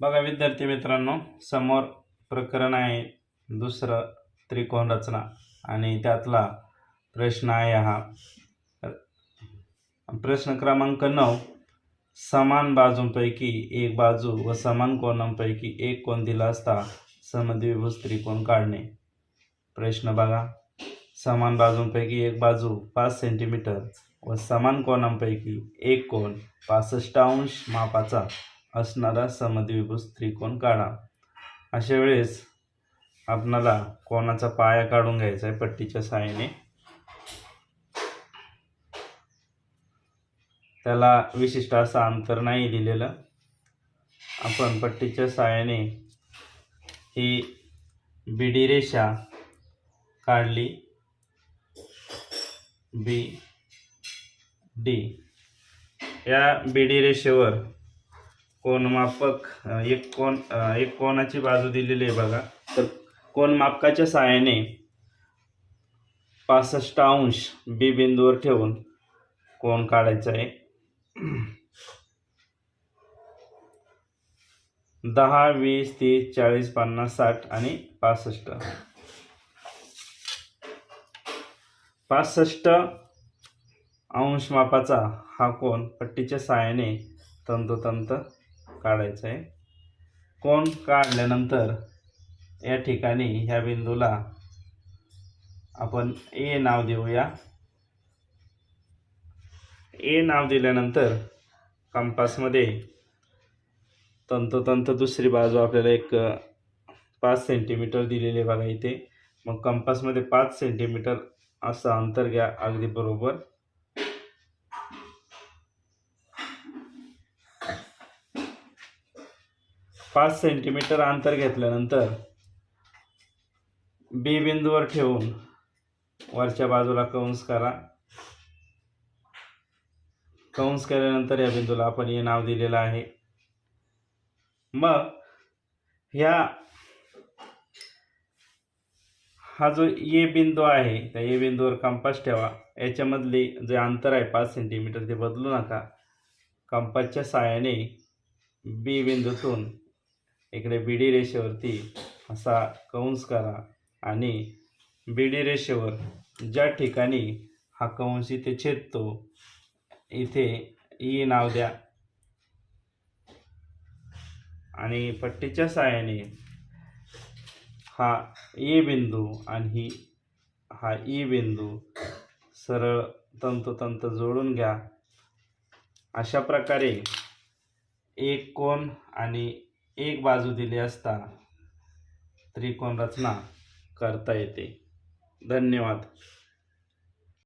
बघा विद्यार्थी मित्रांनो समोर प्रकरण आहे दुसरं त्रिकोण रचना. आणि त्यातला प्रश्न आहे हा. प्रश्न क्रमांक नऊ समान बाजूंपैकी एक बाजू व समान कोणांपैकी एक कोण दिला असता समद्विभुज त्रिकोण काढणे. प्रश्न बघा. समान बाजूंपैकी एक बाजू पाच सेंटीमीटर व समान कोणांपैकी एक कोण पासष्ट अंश मापाचा. असणारा समद्विभुज त्रिकोण काढा. अशा वेळेस आपणाला कोणाचा पाया काढून घ्यायचा आहे पट्टीच्या सहाय्याने? त्याला विशिष्ट असं अंतर नाही दिलेलं. आपण पट्टीच्या सहाय्याने ही बीडी रेषा काढली. बी डी या बीडी रेषेवर कोण मापक एक कोण एक कोणाची बाजू दिलेली आहे बघा. तर कोनमापकाच्या सहाय्याने पासष्ट अंश बी बिंदूवर ठेवून कोण काढायचा आहे? दहा वीस तीस चाळीस पन्नास साठ आणि पासष्ट. पासष्ट अंश मापाचा हा कोण पट्टीच्या सहाय्याने तंतोतंत काढायचं आहे कोण काढल्यानंतर या ठिकाणी ह्या बिंदूला आपण ए नाव देऊया. ए नाव दिल्यानंतर कंपासमध्ये तंतोतंत दुसरी बाजू आपल्याला एक पाच सेंटीमीटर दिलेली बघा इथे. मग कंपासमध्ये पाच सेंटीमीटर असं अंतर घ्या अगदी बरोबर. पाच सेंटीमीटर अंतर घेतल्यानंतर बी बिंदूवर ठेवून वरच्या बाजूला कंस करा. कंस केल्यानंतर या बिंदूला आपण हे नाव दिलेलं आहे. मग ह्या हा जो ए बिंदू आहे त्या ए बिंदूवर कंपास ठेवा. याच्यामधली जे अंतर आहे पाच सेंटीमीटर ते बदलू नका. कंपासच्या साहाय्याने बी बिंदूतून इकडे बी डी रेषेवरती असा कंस करा आणि बी डी रेषेवर ज्या ठिकाणी हा कंस इथे छेदतो इथे ई नाव द्या. आणि पट्टीच्या साहाय्याने हा ए बिंदू आणि ही हा ई बिंदू सरळ तंतोतंत जोडून घ्या. अशा प्रकारे एक कोण आणि एक बाजू दिली असता त्रिकोण रचना करता येते. धन्यवाद.